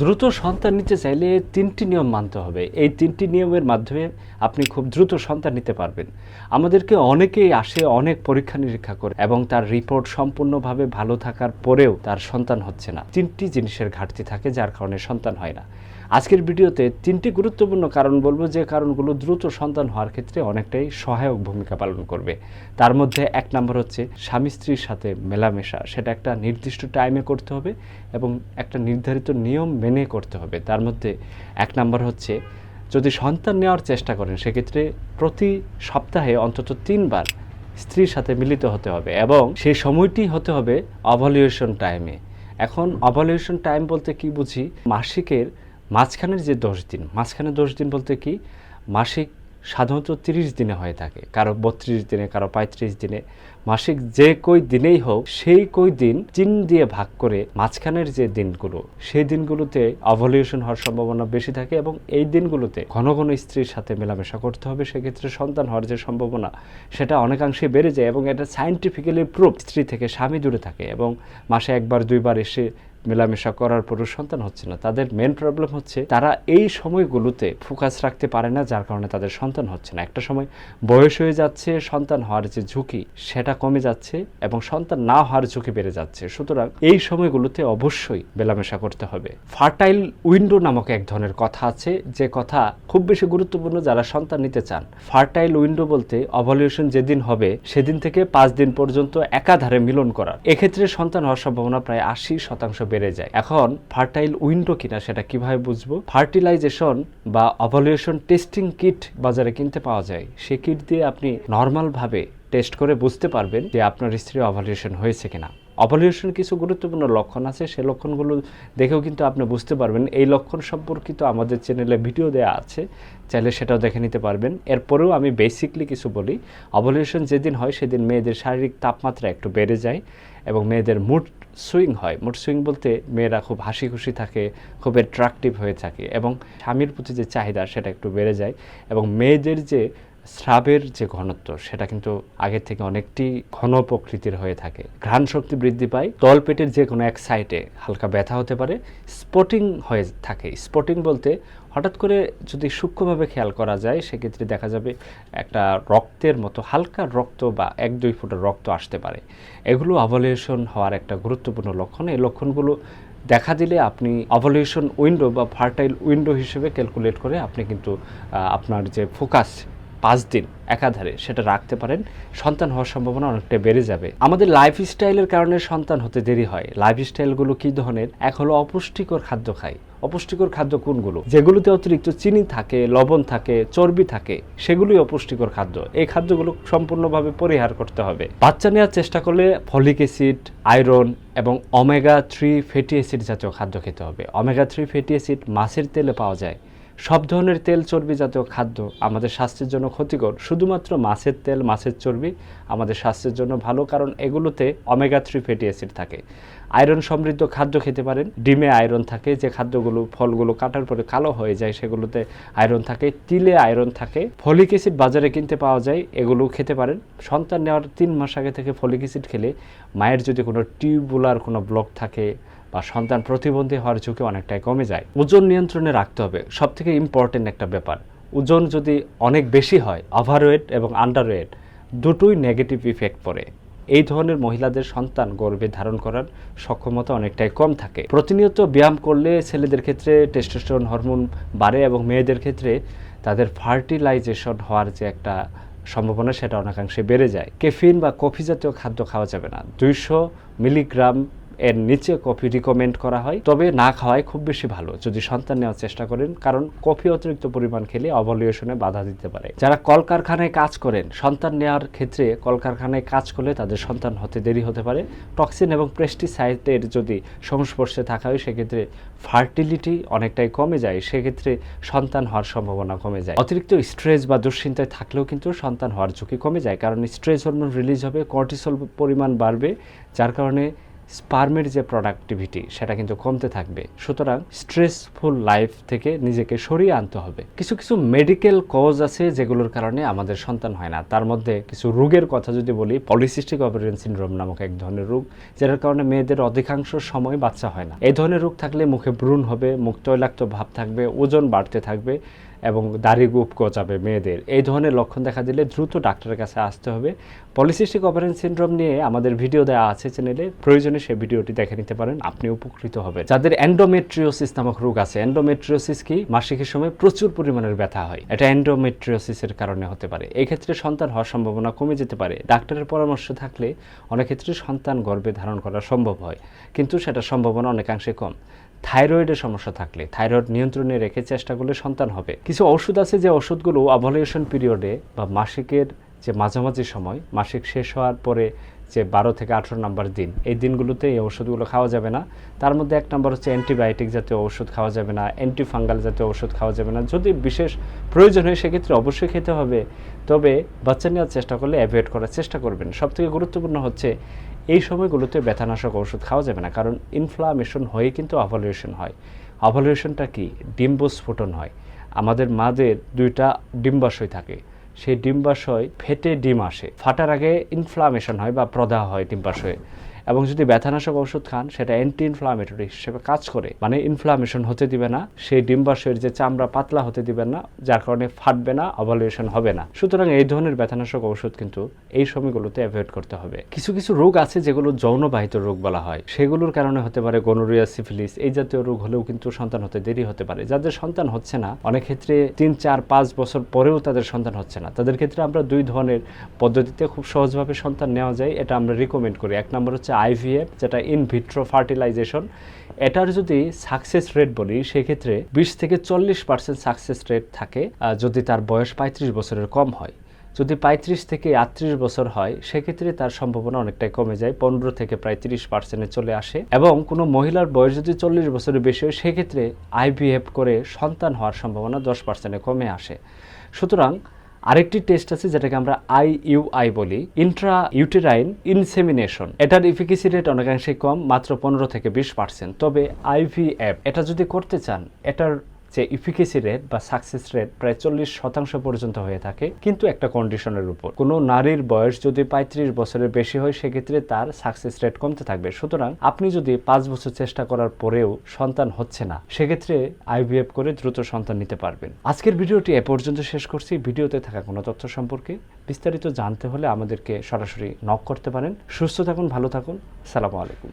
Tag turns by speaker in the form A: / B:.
A: দ্রুত সন্তান নিতে চাইলে তিনটি নিয়ম মানতে হবে। এই তিনটি নিয়মের মাধ্যমে আপনি খুব দ্রুত সন্তান নিতে পারবেন। আমাদেরকে অনেকেই আসে অনেক পরীক্ষা নিরীক্ষা করে এবং তার রিপোর্ট সম্পূর্ণভাবে ভালো থাকার পরেও তার সন্তান হচ্ছে না। তিনটি জিনিসের ঘাটতি থাকে যার কারণে সন্তান হয় না। আজকের ভিডিওতে তিনটি গুরুত্বপূর্ণ কারণ বলব, যে কারণগুলো দ্রুত সন্তান হওয়ার ক্ষেত্রে অনেকটাই সহায়ক ভূমিকা পালন করবে। তার মধ্যে এক নম্বর হচ্ছে স্বামী স্ত্রীর সাথে মেলামেশা। সেটা একটা নির্দিষ্ট টাইমে করতে হবে এবং একটা নির্ধারিত নিয়ম মেনে করতে হবে। তার মধ্যে এক নম্বর হচ্ছে, যদি সন্তান নেওয়ার চেষ্টা করেন, সেক্ষেত্রে প্রতি সপ্তাহে অন্তত তিনবার স্ত্রীর সাথে মিলিত হতে হবে এবং সেই সময়টি হতে হবে অভলিউশন টাইমে। এখন অভলিউশন টাইম বলতে কি বুঝি? মাসিকের মাঝখানের যে দশ দিন মাঝখানে দশ দিন বলতে কি? মাসিক সাধারণত তিরিশ দিনে হয়ে থাকে, কারও বত্রিশ দিনে, কারও পঁয়ত্রিশ দিনে। মাসিক যে কই দিনেই হোক, সেই কই দিন তিন দিয়ে ভাগ করে মাঝখানের যে দিনগুলো, সেই দিনগুলোতে অভলিউশন হওয়ার সম্ভাবনা বেশি থাকে এবং এই দিনগুলোতে ঘন ঘন স্ত্রীর সাথে মেলামেশা করতে হবে। সেক্ষেত্রে সন্তান হওয়ার যে সম্ভাবনা, সেটা অনেকাংশে বেড়ে যায় এবং এটা সাইন্টিফিক্যালি প্রুফ স্ত্রী থেকে স্বামী দূরে থাকে এবং মাসে একবার, দুইবার এসে মেলামেশা করার পরও সন্তান হচ্ছে না। তাদের মেন প্রবলেম হচ্ছে তারা এই সময়গুলোতে ফোকাস রাখতে পারে না, যার কারণে তাদের সন্তান হচ্ছে না। একটা সময় বয়স হয়ে যাচ্ছে, সন্তান হওয়ার যে ঝুঁকি সেটা কমে যাচ্ছে এবং সন্তান না হওয়ার ঝুঁকি বেড়ে যাচ্ছে। সুতরাং এই সময়গুলোতে অবশ্যই মেলামেশা করতে হবে। ফার্টাইল উইন্ডো নামক এক ধরনের কথা আছে, যে কথা খুব বেশি গুরুত্বপূর্ণ যারা সন্তান নিতে চান। ফার্টাইল উইন্ডো বলতে অভলিউশন যেদিন হবে, সেদিন থেকে পাঁচ দিন পর্যন্ত একাধারে মিলন করা এক্ষেত্রে সন্তান হওয়ার সম্ভাবনা প্রায় আশি শতাংশ বেড়ে যায়। এখন ফার্টাইল উইন্ডো কিনা সেটা কীভাবে বুঝব? ফার্টিলাইজেশন বা অভলিউশন টেস্টিং কিট বাজারে কিনতে পাওয়া যায়। সে কিট দিয়ে আপনি নর্মালভাবে টেস্ট করে বুঝতে পারবেন যে আপনার স্ত্রী অভলিউশন হয়েছে কিনা। অভলিউশন কিছু গুরুত্বপূর্ণ লক্ষণ আছে সেই লক্ষণগুলো দেখেও কিন্তু আপনি বুঝতে পারবেন। এই লক্ষণ সম্পর্কিত আমাদের চ্যানেলে ভিডিও দেওয়া আছে, চাইলে সেটাও দেখে নিতে পারবেন। এরপরেও আমি বেসিকলি কিছু বলি। অভলিউশন যেদিন হয় সেদিন মেয়েদের শারীরিক তাপমাত্রা একটু বেড়ে যায় এবং মেয়েদের মুড সুইং হয়। মুড সুইং বলতে মেয়েরা খুব হাসি খুশি থাকে, খুব অ্যাট্রাকটিভ হয়ে থাকে এবং স্বামীর প্রতি যে চাহিদা সেটা একটু বেড়ে যায় এবং মেয়েদের যে স্রাবের যে ঘনত্ব, সেটা কিন্তু আগের থেকে অনেকটি ঘন প্রকৃতির হয়ে থাকে। ঘ্রাণ শক্তি বৃদ্ধি পায়, তলপেটের যে কোনো এক সাইডে হালকা ব্যথা হতে পারে, স্পটিং হয়ে থাকে। স্পটিং বলতে হঠাৎ করে যদি সূক্ষ্মভাবে খেয়াল করা যায়, সেক্ষেত্রে দেখা যাবে একটা রক্তের মতো হালকা রক্ত বা এক দুই ফুটের রক্ত আসতে পারে। এগুলো অভলিউশন হওয়ার একটা গুরুত্বপূর্ণ লক্ষণ। এই লক্ষণগুলো দেখা দিলে আপনি অভলিউশন উইন্ডো বা ফার্টাইল উইন্ডো হিসেবে ক্যালকুলেট করে আপনি কিন্তু আপনার যে ফোকাস পাঁচ দিন একাধারে সেটা রাখতে পারেন, সন্তান হওয়ার সম্ভাবনা অনেকটা বেড়ে যাবে। আমাদের লাইফস্টাইলের কারণে সন্তান হতে দেরি হয়। লাইফস্টাইলগুলো কী ধরনের? এক হলো অপুষ্টিকর খাদ্য খাই। অপুষ্টিকর খাদ্য কোনগুলো? যেগুলোতে অতিরিক্ত চিনি থাকে, লবণ থাকে, চর্বি থাকে, সেগুলোই অপুষ্টিকর খাদ্য। এই খাদ্যগুলো সম্পূর্ণভাবে পরিহার করতে হবে। বাচ্চা নেওয়ার চেষ্টা করলে ফলিক অ্যাসিড, আয়রন এবং অমেগা থ্রি ফ্যাটি অ্যাসিড জাতীয় খাদ্য খেতে হবে। অমেগা থ্রি ফ্যাটি অ্যাসিড মাছের তেলে পাওয়া যায় সব ধরনের তেল চর্বি জাতীয় খাদ্য আমাদের স্বাস্থ্যের জন্য ক্ষতিকর। শুধুমাত্র মাছের তেল, মাছের চর্বি আমাদের স্বাস্থ্যের জন্য ভালো, কারণ এগুলোতে অমেগা থ্রি ফ্যাটি অ্যাসিড থাকে। আয়রন সমৃদ্ধ খাদ্য খেতে পারেন। ডিমে আয়রন থাকে, যে খাদ্যগুলো, ফলগুলো কাটার পরে কালো হয়ে যায়, সেগুলোতে আয়রন থাকে। তিলে আয়রন থাকে। ফলিক অ্যাসিড বাজারে কিনতে পাওয়া যায় এগুলো খেতে পারেন। সন্তান নেওয়ার তিন মাস আগে থেকে ফলিক অ্যাসিড খেলে মায়ের যদি কোনো টিউবুলার কোনো ব্লক থাকে বা সন্তান প্রতিবন্ধী হওয়ার ঝুঁকি অনেকটাই কমে যায়। ওজন নিয়ন্ত্রণে রাখতে হবে। সব থেকে ইম্পর্টেন্ট একটা ব্যাপার। ওজন যদি অনেক বেশি হয় ওভারওয়েট এবং আন্ডারওয়েট দুটোই নেগেটিভ ইফেক্ট পড়ে। এই ধরনের মহিলাদের সন্তান গর্ভে ধারণ করার সক্ষমতা অনেকটাই কম থাকে। প্রতিনিয়ত ব্যায়াম করলে ছেলেদের ক্ষেত্রে টেস্টোস্টেরন হরমোন বাড়ে এবং মেয়েদের ক্ষেত্রে তাদের ফার্টিলাইজেশন হওয়ার যে একটা সম্ভাবনা, সেটা অনেকাংশে বেড়ে যায়। কেফিন বা কফি জাতীয় খাদ্য খাওয়া যাবে না। দুইশো মিলিগ্রাম এর নিচে কফি রিকমেন্ড করা হয়। তবে না খাওয়াই খুব বেশি ভালো, যদি সন্তান নেওয়ার চেষ্টা করেন, কারণ কফি অতিরিক্ত পরিমাণ খেলে অভলিউশনে বাধা দিতে পারে। যারা কলকারখানায় কাজ করেন, সন্তান নেওয়ার ক্ষেত্রে কলকারখানায় কাজ করলে তাদের সন্তান হতে দেরি হতে পারে। টক্সিন এবং পেস্টিসাইডের যদি সংস্পর্শে থাকা হয়, সেক্ষেত্রে ফার্টিলিটি অনেকটাই কমে যায়, সেক্ষেত্রে সন্তান হওয়ার সম্ভাবনা কমে যায়। অতিরিক্ত স্ট্রেস বা দুশ্চিন্তায় থাকলেও কিন্তু সন্তান হওয়ার ঝুঁকি কমে যায়, কারণ স্ট্রেস হরমোন রিলিজ হবে, কর্টিসল পরিমাণ বাড়বে, যার কারণে স্পার্মের যে প্রোডাক্টিভিটি, সেটা কিন্তু কমতে থাকবে। সুতরাং স্ট্রেসফুল লাইফ থেকে নিজেকে সরিয়ে আনতে হবে। কিছু কিছু মেডিকেল কজ আছে যেগুলোর কারণে আমাদের সন্তান হয় না। তার মধ্যে কিছু রোগের কথা যদি বলি, পলিসিস্টিক অপারেশন সিনড্রোম নামক এক ধরনের রোগ, যেটার কারণে মেয়েদের অধিকাংশ সময় বাচ্চা হয় না। এই ধরনের রোগ থাকলে মুখে ব্রণ হবে, মুখ তৈলাক্ত ভাব থাকবে, ওজন বাড়তে থাকবে এবং দাড়ি গুপ গজাবে মেয়েদের। এই ধরনের লক্ষণ দেখা দিলে দ্রুত ডাক্তারের কাছে আসতে হবে। পলিসিস্টিক অপারেশন সিনড্রোম নিয়ে আমাদের ভিডিও দেওয়া আছে চ্যানেলে। প্রয়োজনে সেই ভিডিওটি দেখে নিতে পারেন। আপনি উপকৃত হবেন। যাদের অ্যান্ডোমেট্রিওসিস নামক রোগ আছে অ্যান্ডোমেট্রিওসিস কি? মাসিকের সময় প্রচুর পরিমাণের ব্যথা হয়। এটা অ্যান্ডোমেট্রিওসিসের কারণে হতে পারে। এই ক্ষেত্রে সন্তান হওয়ার সম্ভাবনা কমে যেতে পারে। ডাক্তারের পরামর্শ থাকলে অনেক ক্ষেত্রে সন্তান গর্ভে ধারণ করা সম্ভব হয়। কিন্তু সেটা সম্ভাবনা অনেকাংশে কম। থাইরয়েডের সমস্যা থাকলে, থাইরয়েড নিয়ন্ত্রণে রেখে চেষ্টা করলে সন্তান হবে। কিছু ওষুধ আছে যে ওষুধগুলো অভলিউশন পিরিয়ডে বা মাসিকের যে মাঝামাঝি সময়, মাসিক শেষ হওয়ার পরে যে বারো থেকে আঠেরো নম্বর দিন। এই দিনগুলোতে এই ওষুধগুলো খাওয়া যাবে না। তার মধ্যে এক নম্বর হচ্ছে অ্যান্টিবায়োটিক জাতীয় ওষুধ খাওয়া যাবে না, অ্যান্টিফাঙ্গাল জাতীয় ওষুধ খাওয়া যাবে না। যদি বিশেষ প্রয়োজন হয়, সেক্ষেত্রে অবশ্যই খেতে হবে। তবে বাচ্চা নেওয়ার চেষ্টা করলে অ্যাভয়েড করার চেষ্টা করবেন। সবথেকে গুরুত্বপূর্ণ হচ্ছে, এই সময়গুলোতে ব্যথানাশক ওষুধ খাওয়া যাবে না। কারণ ইনফ্লামেশন হয়ে কিন্তু অভালুয়েশন হয়। অভালুয়েশনটা কি? ডিম্বস্ফোটন হয়। আমাদের মাদের দুইটা ডিম্বাশয় থাকে। সেই ডিম্বাশয় ফেটে ডিম আসে। ফাটার আগে ইনফ্লামেশন হয় বা প্রদাহ হয় ডিম্বাশয়ে। এবং যদি ব্যথানাশক ওষুধ খান, সেটা অ্যান্টি ইনফ্লামেটরি হিসেবে কাজ করে। মানে ইনফ্লামেশন হতে দিবে না, সেই ডিম্বাশয়ের যে চামড়া পাতলা হতে দিবে না, যার কারণে ফাটবে না অভালুয়েশন হবে না। সুতরাং এই ধরনের ব্যথানাশক ওষুধ কিন্তু এই সময়গুলোতে অ্যাভয়েড করতে হবে। কিছু কিছু রোগ আছে যেগুলো যৌনবাহিত রোগ বলা হয়। সেগুলোর কারণে হতে পারে গনোরিয়া সিফিলিস এই জাতীয় রোগ হলেও কিন্তু সন্তান হতে দেরি হতে পারে। যাদের সন্তান হচ্ছে না, অনেক ক্ষেত্রে তিন, চার, পাঁচ বছর পরেও তাদের সন্তান হচ্ছে না। তাদের ক্ষেত্রে আমরা দুই ধরনের পদ্ধতিতে খুব সহজভাবে সন্তান নেওয়া যায়, এটা আমরা রিকমেন্ড করি। এক নম্বর হচ্ছে আইভিএফ যেটা ইন ভিট্রো ফার্টিলাইজেশন এটার যদি সাকসেস রেট বলি, সেক্ষেত্রে বিশ থেকে চল্লিশ পার্সেন্ট সাকসেস রেট থাকে যদি তার বয়স পঁয়ত্রিশ বছরের কম হয়। যদি পঁয়ত্রিশ থেকে আটত্রিশ বছর হয়, সেক্ষেত্রে তার সম্ভাবনা অনেকটাই কমে যায়, পনেরো থেকে প্রায় তিরিশ পার্সেন্টে চলে আসে। এবং কোনো মহিলার বয়স যদি চল্লিশ বছরের বেশি হয়, সেক্ষেত্রে আইভিএফ করে সন্তান হওয়ার সম্ভাবনা দশ পার্সেন্টে কমে আসে। সুতরাং আরেকটি টেস্ট আছে যেটাকে আমরা আইইউআই বলি ইন্ট্রা ইউটেরাইন ইনসেমিনেশন এটার ইফিকেসি রেট অনেকাংশে কম, মাত্র পনেরো থেকে বিশ পার্সেন্ট তবে আইভিএফ এটা যদি করতে চান, এটার যে ইফিকেসি রেট বা সাকসেস রেট প্রায় চল্লিশ শতাংশ পর্যন্ত হয়ে থাকে, কিন্তু একটা কন্ডিশনের উপর। কোনো নারীর বয়স যদি পঁয়ত্রিশ বছরের বেশি হয়, সেক্ষেত্রে তার সাকসেস রেট কমতে থাকবে। সুতরাং আপনি যদি পাঁচ বছর চেষ্টা করার পরেও সন্তান হচ্ছে না, সেক্ষেত্রে আইভিএফ করে দ্রুত সন্তান নিতে পারবেন। আজকের ভিডিওটি এ পর্যন্ত শেষ করছি। ভিডিওতে থাকা কোনো তথ্য সম্পর্কে বিস্তারিত জানতে হলে আমাদেরকে সরাসরি নক করতে পারেন। সুস্থ থাকুন, ভালো থাকুন। সালামু আলাইকুম।